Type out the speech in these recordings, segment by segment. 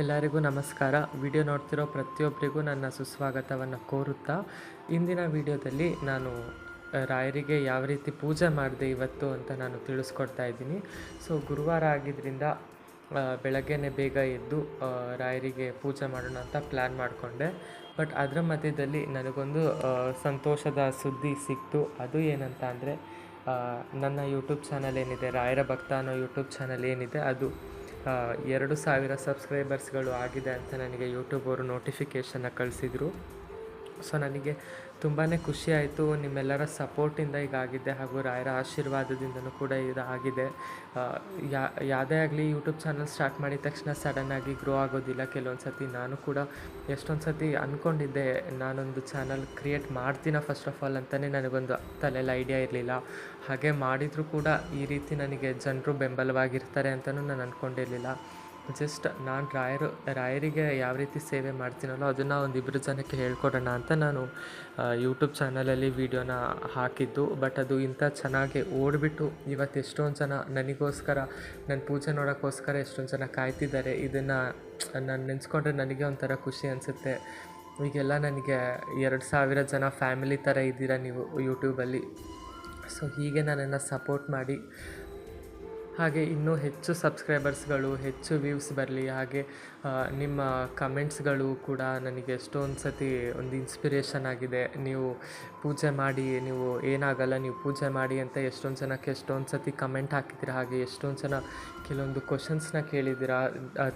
ಎಲ್ಲರಿಗೂ ನಮಸ್ಕಾರ. ವಿಡಿಯೋ ನೋಡ್ತಿರೋ ಪ್ರತಿಯೊಬ್ಬರಿಗೂ ನನ್ನ ಸುಸ್ವಾಗತವನ್ನು ಕೋರುತ್ತಾ, ಇಂದಿನ ವಿಡಿಯೋದಲ್ಲಿ ನಾನು ರಾಯರಿಗೆ ಯಾವ ರೀತಿ ಪೂಜೆ ಮಾಡಿದೆ ಇವತ್ತು ಅಂತ ನಾನು ತಿಳಿಸ್ಕೊಡ್ತಾ ಇದ್ದೀನಿ. ಸೊ, ಗುರುವಾರ ಆಗಿದ್ದರಿಂದ ಬೆಳಗ್ಗೆ ಬೇಗ ಎದ್ದು ರಾಯರಿಗೆ ಪೂಜೆ ಮಾಡೋಣ ಅಂತ ಪ್ಲ್ಯಾನ್ ಮಾಡಿಕೊಂಡೆ. ಬಟ್ ಅದರ ಮಧ್ಯದಲ್ಲಿ ನನಗೊಂದು ಸಂತೋಷದ ಸುದ್ದಿ ಸಿಕ್ತು. ಅದು ಏನಂತ ಅಂದರೆ ನನ್ನ ಯೂಟ್ಯೂಬ್ ಚಾನಲ್ ಏನಿದೆ, ರಾಯರ ಭಕ್ತ ಅನ್ನೋ ಯೂಟ್ಯೂಬ್ ಚಾನಲ್ ಏನಿದೆ, ಅದು ಎರಡು ಸಾವಿರ ಸಬ್ಸ್ಕ್ರೈಬರ್ಸ್ಗಳು ಆಗಿದೆ ಅಂತ ನನಗೆ ಯೂಟ್ಯೂಬ್ ಅವರು ನೋಟಿಫಿಕೇಷನ್ನ ಕಳಿಸಿದರು. ಸೊ ನನಗೆ ತುಂಬಾ ಆಯಿತು. ನಿಮ್ಮೆಲ್ಲರ ಸಪೋರ್ಟಿಂದ ಈಗ ಆಗಿದೆ ಹಾಗೂ ರಾಯರ ಆಶೀರ್ವಾದದಿಂದನೂ ಕೂಡ ಇದು ಆಗಿದೆ. ಯಾವುದೇ ಆಗಲಿ ಯೂಟ್ಯೂಬ್ ಚಾನಲ್ ಸ್ಟಾರ್ಟ್ ಮಾಡಿದ ತಕ್ಷಣ ಸಡನ್ನಾಗಿ ಗ್ರೋ ಆಗೋದಿಲ್ಲ. ಕೆಲವೊಂದು ಸತಿ ನಾನು ಕೂಡ ಎಷ್ಟೊಂದು ಸತಿ ಅಂದ್ಕೊಂಡಿದ್ದೆ ನಾನೊಂದು ಚಾನಲ್ ಕ್ರಿಯೇಟ್ ಮಾಡ್ತೀನ ಫಸ್ಟ್ ಆಫ್ ಆಲ್ ಅಂತಲೇ ನನಗೊಂದು ತಲೆಯಲ್ಲಿ ಐಡಿಯಾ ಇರಲಿಲ್ಲ. ಹಾಗೆ ಮಾಡಿದರೂ ಕೂಡ ಈ ರೀತಿ ನನಗೆ ಜನರು ಬೆಂಬಲವಾಗಿರ್ತಾರೆ ಅಂತಲೂ ನಾನು ಅಂದ್ಕೊಂಡಿರಲಿಲ್ಲ ಜಸ್ಟ್ ನಾನು ರಾಯರು, ರಾಯರಿಗೆ ಯಾವ ರೀತಿ ಸೇವೆ ಮಾಡ್ತೀನಲ್ಲೋ ಅದನ್ನು ಒಂದು ಇಬ್ಬರು ಜನಕ್ಕೆ ಹೇಳ್ಕೊಡೋಣ ಅಂತ ನಾನು ಯೂಟ್ಯೂಬ್ ಚಾನಲಲ್ಲಿ ವೀಡಿಯೋನ ಹಾಕಿದ್ದು. ಬಟ್ ಅದು ಇಂಥ ಚೆನ್ನಾಗಿ ಓಡಿಬಿಟ್ಟು ಇವತ್ತು ಎಷ್ಟೊಂದು ಜನ ನನಗೋಸ್ಕರ ನನ್ನ ಪೂಜೆ ನೋಡೋಕ್ಕೋಸ್ಕರ ಎಷ್ಟೊಂದು ಜನ ಕಾಯ್ತಿದ್ದಾರೆ, ಇದನ್ನು ನಾನು ನೆನೆಸ್ಕೊಂಡ್ರೆ ನನಗೆ ಒಂಥರ ಖುಷಿ ಅನಿಸುತ್ತೆ. ಈಗೆಲ್ಲ ನನಗೆ ಎರಡು ಸಾವಿರ ಜನ ಫ್ಯಾಮಿಲಿ ಥರ ಇದ್ದೀರಾ ನೀವು ಯೂಟ್ಯೂಬಲ್ಲಿ ಸೊ ಹೀಗೆ ನನ್ನನ್ನು ಸಪೋರ್ಟ್ ಮಾಡಿ ಹಾಗೆ ಇನ್ನೂ ಹೆಚ್ಚು ಸಬ್ಸ್ಕ್ರೈಬರ್ಸ್ಗಳು ಹೆಚ್ಚು ವ್ಯೂವ್ಸ್ ಬರಲಿ, ಹಾಗೆ ನಿಮ್ಮ ಕಮೆಂಟ್ಸ್ಗಳು ಕೂಡ ನನಗೆ ಎಷ್ಟೊಂದು ಸತಿ ಒಂದು ಇನ್ಸ್ಪಿರೇಷನ್ ಆಗಿದೆ. ನೀವು ಪೂಜೆ ಮಾಡಿ, ನೀವು ಏನಾಗಲ್ಲ, ನೀವು ಪೂಜೆ ಮಾಡಿ ಅಂತ ಎಷ್ಟೊಂದು ಜನಕ್ಕೆ ಎಷ್ಟೊಂದು ಸತಿ ಕಮೆಂಟ್ ಹಾಕಿದ್ದೀರಾ, ಹಾಗೆ ಎಷ್ಟೊಂದು ಜನ ಕೆಲವೊಂದು ಕ್ವಶನ್ಸ್ನ ಕೇಳಿದ್ದೀರಾ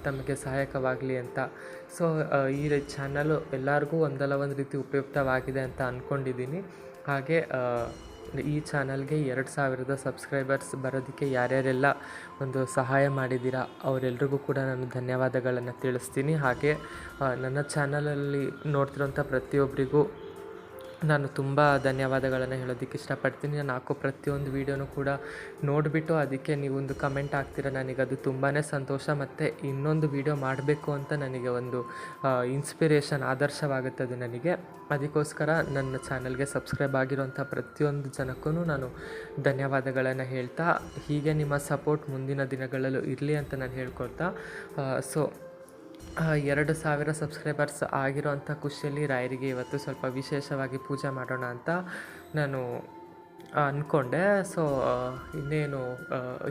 ತಮಗೆ ಸಹಾಯಕವಾಗಲಿ ಅಂತ. ಸೊ ಈ ಚಾನಲು ಎಲ್ಲರಿಗೂ ಒಂದಲ್ಲ ಒಂದು ರೀತಿ ಉಪಯುಕ್ತವಾಗಿದೆ ಅಂತ ಅಂದ್ಕೊಂಡಿದ್ದೀನಿ ಹಾಗೆ ಈ ಚಾನಲ್ಗೆ ಎರಡು ಸಾವಿರದ ಸಬ್ಸ್ಕ್ರೈಬರ್ಸ್ ಬರೋದಕ್ಕೆ ಯಾರ್ಯಾರೆಲ್ಲ ಒಂದು ಸಹಾಯ ಮಾಡಿದ್ದೀರಾ ಅವರೆಲ್ರಿಗೂ ಕೂಡ ನಾನು ಧನ್ಯವಾದಗಳನ್ನು ತಿಳಿಸ್ತೀನಿ. ಹಾಗೆ ನನ್ನ ಚಾನಲಲ್ಲಿ ನೋಡ್ತಿರೋಂಥ ಪ್ರತಿಯೊಬ್ಬರಿಗೂ ನಾನು ತುಂಬ ಧನ್ಯವಾದಗಳನ್ನು ಹೇಳೋದಕ್ಕೆ ಇಷ್ಟಪಡ್ತೀನಿ. ನಾನು ಹಾಕೋ ಪ್ರತಿಯೊಂದು ವೀಡಿಯೋನು ಕೂಡ ನೋಡಿಬಿಟ್ಟು ಅದಕ್ಕೆ ನೀವೊಂದು ಕಮೆಂಟ್ ಹಾಕ್ತೀರ ನನಗೆ ಅದು ತುಂಬಾ ಸಂತೋಷ ಮತ್ತು ಇನ್ನೊಂದು ವೀಡಿಯೋ ಮಾಡಬೇಕು ಅಂತ ನನಗೆ ಒಂದು ಇನ್ಸ್ಪಿರೇಷನ್ ಆದರ್ಶವಾಗುತ್ತದೆ ನನಗೆ. ಅದಕ್ಕೋಸ್ಕರ ನನ್ನ ಚಾನಲ್ಗೆ ಸಬ್ಸ್ಕ್ರೈಬ್ ಆಗಿರುವಂಥ ಪ್ರತಿಯೊಂದು ಜನಕ್ಕೂ ನಾನು ಧನ್ಯವಾದಗಳನ್ನು ಹೇಳ್ತಾ, ಹೀಗೆ ನಿಮ್ಮ ಸಪೋರ್ಟ್ ಮುಂದಿನ ದಿನಗಳಲ್ಲೂ ಇರಲಿ ಅಂತ ನಾನು ಹೇಳ್ಕೊಳ್ತಾ ಸೊ ಎರಡು ಸಾವಿರ ಸಬ್ಸ್ಕ್ರೈಬರ್ಸ್ ಆಗಿರೋಂಥ ಖುಷಿಯಲ್ಲಿ ರಾಯರಿಗೆ ಇವತ್ತು ಸ್ವಲ್ಪ ವಿಶೇಷವಾಗಿ ಪೂಜೆ ಮಾಡೋಣ ಅಂತ ನಾನು ಅಂದ್ಕೊಂಡೆ ಸೊ ಇನ್ನೇನು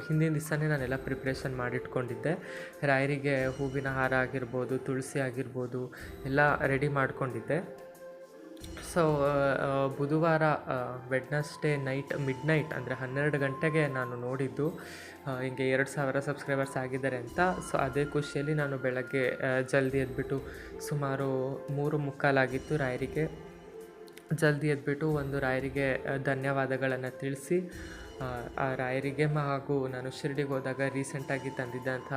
ಹಿಂದಿನ ದಿವಸನೇ ನಾನೆಲ್ಲ ಪ್ರಿಪ್ರೇಷನ್ ಮಾಡಿಟ್ಕೊಂಡಿದ್ದೆ. ರಾಯರಿಗೆ ಹೂವಿನ ಹಾರ ಆಗಿರ್ಬೋದು, ತುಳಸಿ ಆಗಿರ್ಬೋದು, ಎಲ್ಲ ರೆಡಿ ಮಾಡ್ಕೊಂಡಿದ್ದೆ. ಸೊ ಬುಧವಾರ ವೆಡ್ನಸ್ಡೇ ನೈಟ್ ಮಿಡ್ ನೈಟ್ ಅಂದರೆ ಹನ್ನೆರಡು ಗಂಟೆಗೆ ನಾನು ನೋಡಿದ್ದು ಆ, ಹಿಂಗೆ ಎರಡು ಸಾವಿರ ಸಬ್ಸ್ಕ್ರೈಬರ್ಸ್ ಆಗಿದ್ದಾರೆ ಅಂತ. ಸೊ ಅದೇ ಖುಷಿಯಲ್ಲಿ ನಾನು ಬೆಳಗ್ಗೆ ಜಲ್ದಿ ಎದ್ಬಿಟ್ಟು ಸುಮಾರು ಮೂರು ಮುಕ್ಕಾಲಾಗಿತ್ತು ರಾಯರಿಗೆ. ಜಲ್ದಿ ಎದ್ಬಿಟ್ಟು ಒಂದು ರಾಯರಿಗೆ ಧನ್ಯವಾದಗಳನ್ನು ತಿಳಿಸಿ ಆ, ರಾಯರಿಗೆ ಹಾಗೂ ನಾನು ಶಿರ್ಡಿಗೆ ಹೋದಾಗ ರೀಸೆಂಟಾಗಿ ತಂದಿದ್ದಂಥ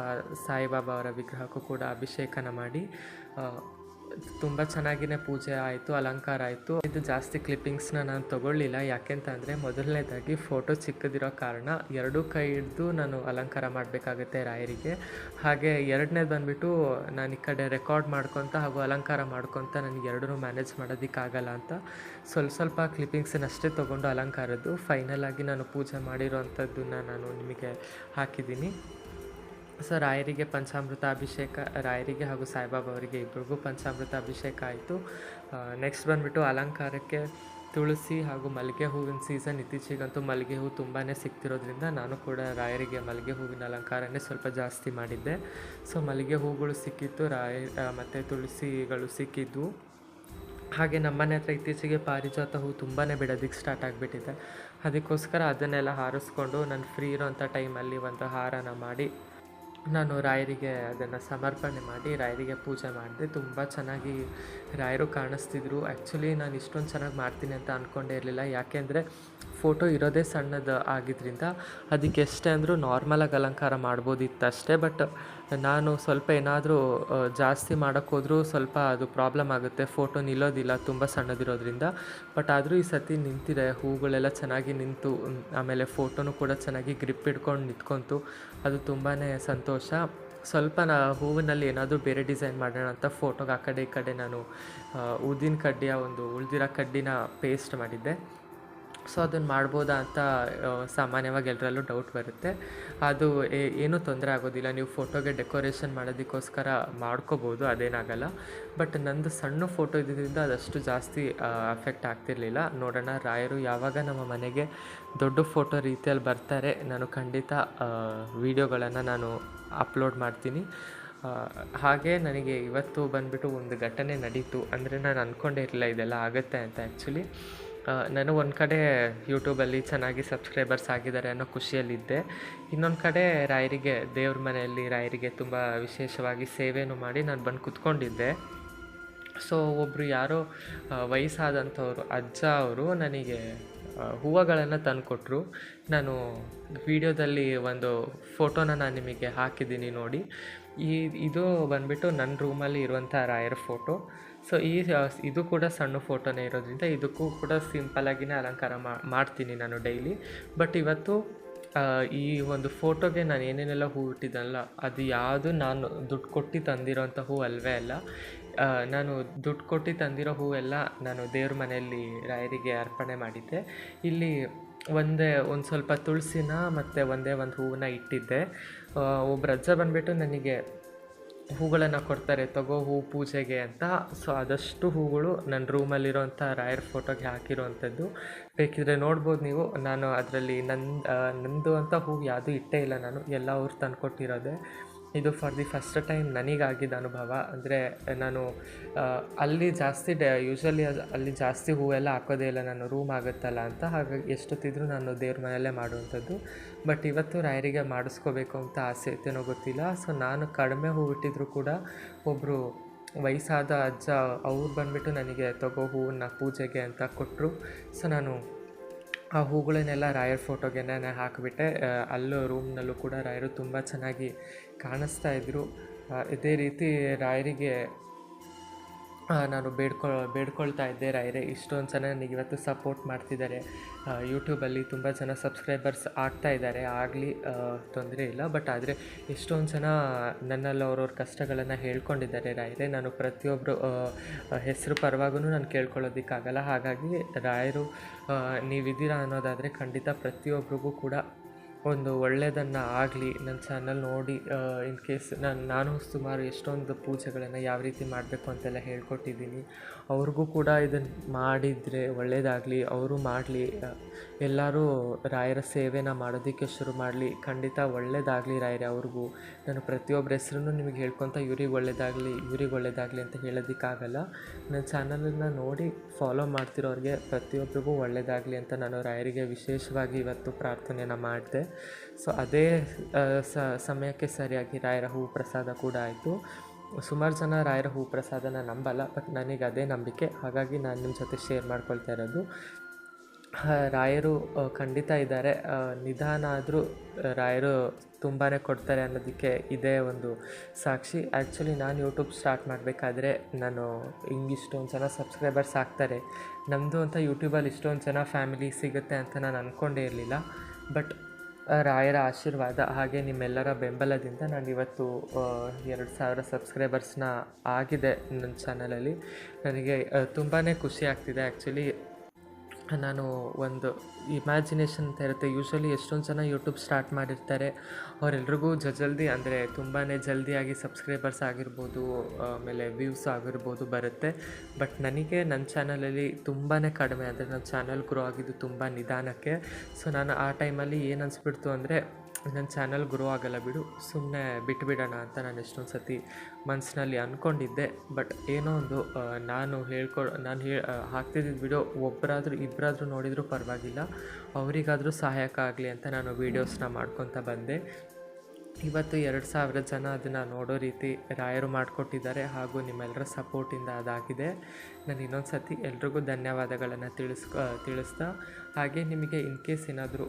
ಸಾಯಿಬಾಬಾ ಅವರ ವಿಗ್ರಹಕ್ಕೂ ಕೂಡ ಅಭಿಷೇಕನ ಮಾಡಿ ತುಂಬ ಚೆನ್ನಾಗಿನೇ ಪೂಜೆ ಆಯಿತು, ಅಲಂಕಾರ ಆಯಿತು. ಇದು ಜಾಸ್ತಿ ಕ್ಲಿಪ್ಪಿಂಗ್ಸ್ನ ನಾನು ತೊಗೊಳ್ಳಿಲ್ಲ. ಯಾಕೆಂತಂದರೆ ಮೊದಲನೇದಾಗಿ ಫೋಟೋ ಚಿಕ್ಕದಿರೋ ಕಾರಣ ಎರಡೂ ಕೈ ಹಿಡಿದು ನಾನು ಅಲಂಕಾರ ಮಾಡಬೇಕಾಗುತ್ತೆ ರಾಯರಿಗೆ. ಹಾಗೆ ಎರಡನೇದು ಬಂದುಬಿಟ್ಟು ನಾನು ಈ ಕಡೆ ರೆಕಾರ್ಡ್ ಮಾಡ್ಕೊತ ಹಾಗೂ ಅಲಂಕಾರ ಮಾಡ್ಕೊತ ನನಗೆ ಎರಡೂ ಮ್ಯಾನೇಜ್ ಮಾಡೋದಕ್ಕಾಗಲ್ಲ ಅಂತ ಸ್ವಲ್ಪ ಸ್ವಲ್ಪ ಕ್ಲಿಪ್ಪಿಂಗ್ಸನ್ನಷ್ಟೇ ತೊಗೊಂಡು ಅಲಂಕಾರದ್ದು. ಫೈನಲ್ ಆಗಿ ನಾನು ಪೂಜೆ ಮಾಡಿರೋವಂಥದ್ದನ್ನು ನಾನು ನಿಮಗೆ ಹಾಕಿದ್ದೀನಿ. ಸೊ ರಾಯರಿಗೆ ಪಂಚಾಮೃತ ಅಭಿಷೇಕ ರಾಯರಿಗೆ ಹಾಗೂ ಸಾಯಿಬಾಬಾ ಅವರಿಗೆ ಇಬ್ಬರಿಗೂ ಪಂಚಾಮೃತ ಅಭಿಷೇಕ ಆಯಿತು ನೆಕ್ಸ್ಟ್ ಬಂದುಬಿಟ್ಟು ಅಲಂಕಾರಕ್ಕೆ ತುಳಸಿ ಹಾಗೂ ಮಲ್ಲಿಗೆ ಹೂವಿನ ಸೀಸನ್ ಇತ್ತೀಚೆಗಂತೂ ಮಲ್ಲಿಗೆ ಹೂವು ತುಂಬಾ ಸಿಗ್ತಿರೋದ್ರಿಂದ ನಾನು ಕೂಡ ರಾಯರಿಗೆ ಮಲ್ಲಿಗೆ ಹೂವಿನ ಅಲಂಕಾರನೇ ಸ್ವಲ್ಪ ಜಾಸ್ತಿ ಮಾಡಿದ್ದೆ. ಸೊ ಮಲ್ಲಿಗೆ ಹೂಗಳು ಸಿಕ್ಕಿತ್ತು, ರಾಯ ಮತ್ತು ತುಳಸಿಗಳು ಸಿಕ್ಕಿದ್ವು. ಹಾಗೆ ನಮ್ಮನೆ ಹತ್ರ ಇತ್ತೀಚೆಗೆ ಪಾರಿಜಾತ ಹೂ ತುಂಬಾ ಬಿಡೋದಕ್ಕೆ ಸ್ಟಾರ್ಟ್ ಆಗಿಬಿಟ್ಟಿದೆ. ಅದಕ್ಕೋಸ್ಕರ ಅದನ್ನೆಲ್ಲ ಹಾರಿಸ್ಕೊಂಡು ನಾನು ಫ್ರೀ ಇರೋಂಥ ಟೈಮಲ್ಲಿ ಒಂದು ಹಾರನ ಮಾಡಿ ನಾನು ರಾಯರಿಗೆ ಅದನ್ನು ಸಮರ್ಪಣೆ ಮಾಡಿ ರಾಯರಿಗೆ ಪೂಜೆ ಮಾಡಿದೆ. ತುಂಬ ಚೆನ್ನಾಗಿ ರಾಯರು ಕಾಣಿಸ್ತಿದ್ರು. ಆ್ಯಕ್ಚುಲಿ ನಾನು ಇಷ್ಟೊಂದು ಚೆನ್ನಾಗಿ ಮಾಡ್ತೀನಿ ಅಂತ ಅಂದ್ಕೊಂಡೇ ಇರಲಿಲ್ಲ. ಯಾಕೆಂದರೆ ಫೋಟೋ ಇರೋದೇ ಸಣ್ಣದು ಆಗಿದ್ದರಿಂದ ಅದಕ್ಕೆ ಎಷ್ಟೇ ಅಂದರೂ ನಾರ್ಮಲಾಗಿ ಅಲಂಕಾರ ಮಾಡ್ಬೋದಿತ್ತಷ್ಟೇ ಬಟ್ ನಾನು ಸ್ವಲ್ಪ ಏನಾದರೂ ಜಾಸ್ತಿ ಮಾಡೋಕ್ಕೋದ್ರೂ ಸ್ವಲ್ಪ ಅದು ಪ್ರಾಬ್ಲಮ್ ಆಗುತ್ತೆ. ಫೋಟೋ ನಿಲ್ಲೋದಿಲ್ಲ, ತುಂಬ ಸಣ್ಣದಿರೋದ್ರಿಂದ. ಬಟ್ ಆದರೂ ಈ ಸತಿ ನಿಂತಿದೆ, ಹೂಗಳೆಲ್ಲ ಚೆನ್ನಾಗಿ ನಿಂತು, ಆಮೇಲೆ ಫೋಟೋನು ಕೂಡ ಚೆನ್ನಾಗಿ ಗ್ರಿಪ್ ಹಿಡ್ಕೊಂಡು ನಿಂತ್ಕೊಂತು, ಅದು ತುಂಬಾ ಸಂತೋಷ. ಸ್ವಲ್ಪ ನಾ ಹೂವಿನಲ್ಲಿ ಏನಾದರೂ ಬೇರೆ ಡಿಸೈನ್ ಮಾಡೋಣ ಅಂತ ಫೋಟೋಗೆ ಆ ಕಡೆ ಈ ಕಡೆ ನಾನು ಊದಿನ ಕಡ್ಡಿಯ ಒಂದು ಉಳಿದಿರೋ ಕಡ್ಡಿನ ಪೇಸ್ಟ್ ಮಾಡಿದ್ದೆ. ಸೊ ಅದನ್ನು ಮಾಡ್ಬೋದಾ ಅಂತ ಸಾಮಾನ್ಯವಾಗಿ ಎಲ್ಲರಲ್ಲೂ ಡೌಟ್ ಬರುತ್ತೆ. ಅದು ಏನೂ ತೊಂದರೆ ಆಗೋದಿಲ್ಲ. ನೀವು ಫೋಟೋಗೆ ಡೆಕೋರೇಷನ್ ಮಾಡೋದಕ್ಕೋಸ್ಕರ ಮಾಡ್ಕೋಬೋದು, ಅದೇನಾಗಲ್ಲ. ಬಟ್ ನಂದು ಸಣ್ಣ ಫೋಟೋ ಇದ್ದಿದ್ದರಿಂದ ಅದಷ್ಟು ಜಾಸ್ತಿ ಅಫೆಕ್ಟ್ ಆಗ್ತಿರ್ಲಿಲ್ಲ. ನೋಡೋಣ, ರಾಯರು ಯಾವಾಗ ನಮ್ಮ ಮನೆಗೆ ದೊಡ್ಡ ಫೋಟೋ ರೀತಿಯಲ್ಲಿ ಬರ್ತಾರೆ, ನಾನು ಖಂಡಿತ ವೀಡಿಯೋಗಳನ್ನು ನಾನು ಅಪ್ಲೋಡ್ ಮಾಡ್ತೀನಿ. ಹಾಗೆ ನನಗೆ ಇವತ್ತು ಬಂದುಬಿಟ್ಟು ಒಂದು ಘಟನೆ ನಡೀತು ಅಂದರೆ ನಾನು ಅಂದ್ಕೊಂಡೇ ಇರಲಿಲ್ಲ ಇದೆಲ್ಲ ಆಗುತ್ತೆ ಅಂತ ಆ್ಯಕ್ಚುಲಿ ನಾನು ಒಂದು ಕಡೆ ಯೂಟ್ಯೂಬಲ್ಲಿ ಚೆನ್ನಾಗಿ ಸಬ್ಸ್ಕ್ರೈಬರ್ಸ್ ಆಗಿದ್ದಾರೆ ಅನ್ನೋ ಖುಷಿಯಲ್ಲಿದ್ದೆ. ಇನ್ನೊಂದು ಕಡೆ ರಾಯರಿಗೆ, ದೇವ್ರ ಮನೆಯಲ್ಲಿ ರಾಯರಿಗೆ ತುಂಬ ವಿಶೇಷವಾಗಿ ಸೇವೆನೂ ಮಾಡಿ ನಾನು ಬಂದು ಕುತ್ಕೊಂಡಿದ್ದೆ. ಸೊ ಒಬ್ಬರು ಯಾರೋ ವಯಸ್ಸಾದಂಥವ್ರು, ಅಜ್ಜ ಅವರು ನನಗೆ ಹೂವುಗಳನ್ನು ತಂದುಕೊಟ್ರು. ನಾನು ವಿಡಿಯೋದಲ್ಲಿ ಒಂದು ಫೋಟೋನ ನಾನು ನಿಮಗೆ ಹಾಕಿದ್ದೀನಿ ನೋಡಿ. ಈ, ಇದು ಬಂದ್ಬಿಟ್ಟು ನನ್ನ ರೂಮಲ್ಲಿ ಇರುವಂಥ ರಾಯರ ಫೋಟೋ ಸೊ ಈ ಇದು ಕೂಡ ಸಣ್ಣ ಫೋಟೋನೇ ಇರೋದ್ರಿಂದ ಇದಕ್ಕೂ ಕೂಡ ಸಿಂಪಲಾಗಿನೇ ಅಲಂಕಾರ ಮಾಡ್ತೀನಿ ನಾನು ಡೈಲಿ ಬಟ್ ಇವತ್ತು ಈ ಒಂದು ಫೋಟೋಗೆ ನಾನು ಏನೇನೆಲ್ಲ ಹೂ ಇಟ್ಟಿದ್ದಲ್ಲ ಅದು ಯಾವುದು ನಾನು ದುಡ್ಡು ಕೊಟ್ಟು ತಂದಿರೋಂಥ ಹೂ ಅಲ್ವೇ ಅಲ್ಲ. ನಾನು ದುಡ್ಡು ಕೊಟ್ಟು ತಂದಿರೋ ಹೂವೆಲ್ಲ ನಾನು ದೇವ್ರ ಮನೆಯಲ್ಲಿ ರಾಯರಿಗೆ ಅರ್ಪಣೆ ಮಾಡಿದ್ದೆ. ಇಲ್ಲಿ ಒಂದೇ, ಒಂದು ಸ್ವಲ್ಪ ತುಳಸಿನ ಮತ್ತು ಒಂದೇ ಒಂದು ಹೂವನ್ನ ಇಟ್ಟಿದ್ದೆ. ಒಬ್ಬ ಒಬ್ರು ಅಜ್ಜ ಬಂದುಬಿಟ್ಟು ನನಗೆ ಹೂಗಳನ್ನು ಕೊಡ್ತಾರೆ, ತಗೋ ಹೂ ಪೂಜೆಗೆ ಅಂತ. ಸೊ ಆದಷ್ಟು ಹೂಗಳು ನನ್ನ ರೂಮಲ್ಲಿರೋಂಥ ರಾಯರ್ ಫೋಟೋಗೆ ಹಾಕಿರೋವಂಥದ್ದು ಬೇಕಿದ್ರೆ ನೋಡ್ಬೋದು ನೀವು. ನಾನು ಅದರಲ್ಲಿ ನನ್ನ ನಂದು ಅಂತ ಹೂವು ಯಾವುದೂ ಇಟ್ಟೇ ಇಲ್ಲ ನಾನು. ಎಲ್ಲ ಅವ್ರು ತಂದುಕೊಟ್ಟಿರೋದೆ. ಇದು ಫಾರ್ ದಿ ಫಸ್ಟ್ ಟೈಮ್ ನನಗಾಗಿದ್ದ ಅನುಭವ. ಅಂದರೆ ನಾನು ಅಲ್ಲಿ ಜಾಸ್ತಿ ಡ ಯೂಶ್ವಲಿ ಅಲ್ಲಿ ಜಾಸ್ತಿ ಹೂವೆಲ್ಲ ಹಾಕೋದೇ ಇಲ್ಲ. ನಾನು ರೂಮ್ ಆಗುತ್ತಲ್ಲ ಅಂತ. ಹಾಗಾಗಿ ಎಷ್ಟೊತ್ತಿದ್ರೂ ನಾನು ದೇವ್ರ ಮನೆಯಲ್ಲೇ ಮಾಡುವಂಥದ್ದು. ಬಟ್ ಇವತ್ತು ರಾಯರಿಗೆ ಮಾಡಿಸ್ಕೋಬೇಕು ಅಂತ ಆಸೆ ಐತೇನೋ ಗೊತ್ತಿಲ್ಲ. ಸೊ ನಾನು ಕಡಿಮೆ ಹೂವು ಇಟ್ಟಿದ್ರು ಕೂಡ ಒಬ್ಬರು ವಯಸ್ಸಾದ ಅಜ್ಜ ಅವ್ರು ಬಂದುಬಿಟ್ಟು ನನಗೆ ತಗೋ ಹೂವನ್ನ ಪೂಜೆಗೆ ಅಂತ ಕೊಟ್ಟರು ಸೊ ನಾನು ಆ ಹೂಗಳನ್ನೆಲ್ಲ ರಾಯರ್ ಫೋಟೋಗೆ ನಾನು ಹಾಕಿಬಿಟ್ಟೆ. ಅಲ್ಲೂ ರೂಮ್ನಲ್ಲೂ ಕೂಡ ರಾಯರು ತುಂಬ ಚೆನ್ನಾಗಿ ಕಾಣಿಸ್ತಾ ಇದ್ದರು ಇದೇ ರೀತಿ ರಾಯರಿಗೆ ನಾನು ಬೇಡ್ಕೊ, ಬೇಡ್ಕೊಳ್ತಾ ಇದ್ದೆ ರೈರೆ ಇಷ್ಟೊಂದು ಜನ ನನಗೆ ಇವತ್ತು ಸಪೋರ್ಟ್ ಮಾಡ್ತಿದ್ದಾರೆ. ಯೂಟ್ಯೂಬಲ್ಲಿ ತುಂಬ ಜನ ಸಬ್ಸ್ಕ್ರೈಬರ್ಸ್ ಆಗ್ತಾ ಇದ್ದಾರೆ. ಆಗಲಿ ತೊಂದರೆ ಇಲ್ಲ. ಬಟ್ ಆದರೆ ಎಷ್ಟೊಂದು ಜನ ನನ್ನಲ್ಲಿ ಅವ್ರವ್ರ ಕಷ್ಟಗಳನ್ನು ಹೇಳ್ಕೊಂಡಿದ್ದಾರೆ ರಾಯರೇ. ನಾನು ಪ್ರತಿಯೊಬ್ಬರು ಹೆಸರು ಪರವಾಗೂ ನಾನು ಕೇಳ್ಕೊಳ್ಳೋದಕ್ಕಾಗಲ್ಲ. ಹಾಗಾಗಿ ರಾಯರು ನೀವಿದ್ದೀರಾ ಅನ್ನೋದಾದರೆ ಖಂಡಿತ ಪ್ರತಿಯೊಬ್ಬರಿಗೂ ಕೂಡ ಒಂದು ಒಳ್ಳೆಯದನ್ನು ಆಗಲಿ ನನ್ನ ಚಾನಲ್ ನೋಡಿ ಇನ್ ಕೇಸ್ ನಾನು ನಾನು ಸುಮಾರು ಎಷ್ಟೊಂದು ಪೂಜೆಗಳನ್ನು ಯಾವ ರೀತಿ ಮಾಡಬೇಕು ಅಂತೆಲ್ಲ ಹೇಳ್ಕೊಟ್ಟಿದ್ದೀನಿ. ಅವ್ರಿಗೂ ಕೂಡ ಇದನ್ನು ಮಾಡಿದರೆ ಒಳ್ಳೆಯದಾಗಲಿ ಅವರು ಮಾಡಲಿ ಎಲ್ಲರೂ ರಾಯರ ಸೇವೆನ ಮಾಡೋದಕ್ಕೆ ಶುರು ಮಾಡಲಿ. ಖಂಡಿತ ಒಳ್ಳೆಯದಾಗಲಿ ರಾಯರೇ ಅವ್ರಿಗೂ. ನಾನು ಪ್ರತಿಯೊಬ್ಬರ ಹೆಸ್ರನ್ನು ನಿಮಗೆ ಹೇಳ್ಕೊತ ಇವ್ರಿಗೆ ಒಳ್ಳೆಯದಾಗಲಿ ಇವ್ರಿಗೆ ಒಳ್ಳೆಯದಾಗಲಿ ಅಂತ ಹೇಳೋದಕ್ಕಾಗಲ್ಲ. ನನ್ನ ಚಾನಲನ್ನು ನೋಡಿ ಫಾಲೋ ಮಾಡ್ತಿರೋರಿಗೆ ಪ್ರತಿಯೊಬ್ಬರಿಗೂ ಒಳ್ಳೆಯದಾಗಲಿ ಅಂತ ನಾನು ರಾಯರಿಗೆ ವಿಶೇಷವಾಗಿ ಇವತ್ತು ಪ್ರಾರ್ಥನೆಯನ್ನು ಮಾಡಿದೆ. ಸೊ ಅದೇ ಸಮಯಕ್ಕೆ ಸರಿಯಾಗಿ ರಾಯರ ಹೂ ಪ್ರಸಾದ ಕೂಡ ಆಯಿತು. ಸುಮಾರು ಜನ ರಾಯರ ಹೂ ಪ್ರಸಾದನ ನಂಬಲ್ಲ, ಬಟ್ ನನಗೆ ಅದೇ ನಂಬಿಕೆ. ಹಾಗಾಗಿ ನಾನು ನಿಮ್ಮ ಜೊತೆ ಶೇರ್ ಮಾಡ್ಕೊಳ್ತಾ ಇರೋದು. ರಾಯರು ಖಂಡಿತ ಇದ್ದಾರೆ. ನಿಧಾನ ಆದರೂ ರಾಯರು ತುಂಬಾ ಕೊಡ್ತಾರೆ ಅನ್ನೋದಕ್ಕೆ ಇದೇ ಒಂದು ಸಾಕ್ಷಿ. ಆ್ಯಕ್ಚುಲಿ ನಾನು ಯೂಟ್ಯೂಬ್ ಸ್ಟಾರ್ಟ್ ಮಾಡಬೇಕಾದ್ರೆ ನಾನು ಹಿಂಗೆ ಇಷ್ಟೊಂದು ಜನ ಸಬ್ಸ್ಕ್ರೈಬರ್ಸ್ ಆಗ್ತಾರೆ. ನಮ್ಮದು ಅಂತ ಯೂಟ್ಯೂಬಲ್ಲಿ ಇಷ್ಟೊಂದು ಜನ ಫ್ಯಾಮಿಲಿ ಸಿಗುತ್ತೆ ಅಂತ ನಾನು ಅಂದ್ಕೊಂಡೇ ಇರಲಿಲ್ಲ. ಬಟ್ ರಾಯರ ಆಶೀರ್ವಾದ ಹಾಗೆ ನಿಮ್ಮೆಲ್ಲರ ಬೆಂಬಲದಿಂದ ನಾನು ಇವತ್ತು ಎರಡು ಸಾವಿರ ಸಬ್ಸ್ಕ್ರೈಬರ್ಸ್ನ ಆಗಿದೆ ನನ್ನ ಚಾನಲಲ್ಲಿ ನನಗೆ ತುಂಬಾ ಖುಷಿ ಆಗ್ತಿದೆ. ಆ್ಯಕ್ಚುಲಿ ನಾನು ಒಂದು ಇಮ್ಯಾಜಿನೇಷನ್ ಅಂತ ಇರುತ್ತೆ. ಯೂಶ್ವಲಿ ಎಷ್ಟೊಂದು ಜನ ಯೂಟ್ಯೂಬ್ ಸ್ಟಾರ್ಟ್ ಮಾಡಿರ್ತಾರೆ. ಅವರೆಲ್ರಿಗೂ ಜ ಜಲ್ದಿ ಅಂದರೆ ತುಂಬಾ ಜಲ್ದಿಯಾಗಿ ಸಬ್ಸ್ಕ್ರೈಬರ್ಸ್ ಆಗಿರ್ಬೋದು, ಆಮೇಲೆ ವ್ಯೂಸ್ ಆಗಿರ್ಬೋದು ಬರುತ್ತೆ. ಬಟ್ ನನಗೆ ನನ್ನ ಚಾನಲಲ್ಲಿ ತುಂಬಾ ಕಡಿಮೆ. ಅಂದರೆ ನನ್ನ ಚಾನಲ್ ಗ್ರೋ ಆಗಿದ್ದು ತುಂಬ ನಿಧಾನಕ್ಕೆ. ಸೊ ನಾನು ಆ ಟೈಮಲ್ಲಿ ಏನು ಅನಿಸ್ಬಿಡ್ತು ಅಂದರೆ ನನ್ನ ಚಾನಲ್ ಗ್ರೋ ಆಗಲ್ಲ ಬಿಡು ಸುಮ್ಮನೆ ಬಿಟ್ಬಿಡೋಣ ಅಂತ ನಾನು ಎಷ್ಟೊಂದು ಸತಿ ಮನಸ್ಸಿನಲ್ಲಿ ಅಂದ್ಕೊಂಡಿದ್ದೆ. ಬಟ್ ಏನೋ ಒಂದು ನಾನು ಹೇಳ್ಕೊ, ನಾನು ಹೇ ಹಾಕ್ತಿದ್ದಿದ್ದು ವಿಡಿಯೋ ಒಬ್ಬರಾದರೂ ಇಬ್ಬರಾದರೂ ನೋಡಿದರೂ ಪರವಾಗಿಲ್ಲ. ಅವರಿಗಾದರೂ ಸಹಾಯಕ ಆಗಲಿ ಅಂತ ನಾನು ವೀಡಿಯೋಸ್ನ ಮಾಡ್ಕೊತ ಬಂದೆ. ಇವತ್ತು ಎರಡು ಸಾವಿರ ಜನ ಅದನ್ನು ನೋಡೋ ರೀತಿ ರಾಯರು ಮಾಡಿಕೊಟ್ಟಿದ್ದಾರೆ ಹಾಗೂ ನಿಮ್ಮೆಲ್ಲರ ಸಪೋರ್ಟಿಂದ ಅದಾಗಿದೆ. ನಾನು ಇನ್ನೊಂದು ಸತಿ ಎಲ್ರಿಗೂ ಧನ್ಯವಾದಗಳನ್ನು ತಿಳಿಸ್ಕೊ, ತಿಳಿಸ್ತಾ, ಹಾಗೆ ನಿಮಗೆ ಇನ್ ಕೇಸ್ ಏನಾದರೂ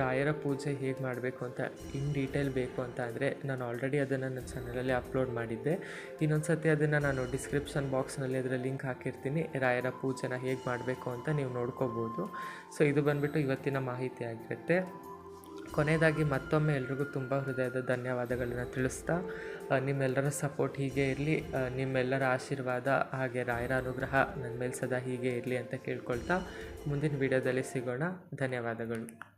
ರಾಯರ ಪೂಜೆ ಹೇಗೆ ಮಾಡಬೇಕು ಅಂತ, ಇನ್ ಡೀಟೇಲ್ ಬೇಕು ಅಂತ ಅಂದರೆ ನಾನು ಆಲ್ರೆಡಿ ಅದನ್ನು ನನ್ನ ಚಾನಲಲ್ಲಿ ಅಪ್ಲೋಡ್ ಮಾಡಿದ್ದೆ. ಇನ್ನೊಂದು ಸತಿ ಅದನ್ನು ನಾನು ಡಿಸ್ಕ್ರಿಪ್ಷನ್ ಬಾಕ್ಸ್ನಲ್ಲಿ ಅದರ ಲಿಂಕ್ ಹಾಕಿರ್ತೀನಿ. ರಾಯರ ಪೂಜೆನ ಹೇಗೆ ಮಾಡಬೇಕು ಅಂತ ನೀವು ನೋಡ್ಕೋಬೋದು. ಸೊ ಇದು ಬಂದುಬಿಟ್ಟು ಇವತ್ತಿನ ಮಾಹಿತಿ ಆಗಿರುತ್ತೆ. ಕೊನೆಯದಾಗಿ ಮತ್ತೊಮ್ಮೆ ಎಲ್ರಿಗೂ ತುಂಬ ಹೃದಯದ ಧನ್ಯವಾದಗಳನ್ನು ತಿಳಿಸ್ತಾ ನಿಮ್ಮೆಲ್ಲರ ಸಪೋರ್ಟ್ ಹೀಗೆ ಇರಲಿ ನಿಮ್ಮೆಲ್ಲರ ಆಶೀರ್ವಾದ ಹಾಗೆ ರಾಯರ ಅನುಗ್ರಹ ನನ್ನ ಮೇಲೆ ಸದಾ ಹೀಗೆ ಇರಲಿ ಅಂತ ಕೇಳ್ಕೊಳ್ತಾ ಮುಂದಿನ ವಿಡಿಯೋದಲ್ಲಿ ಸಿಗೋಣ. ಧನ್ಯವಾದಗಳು.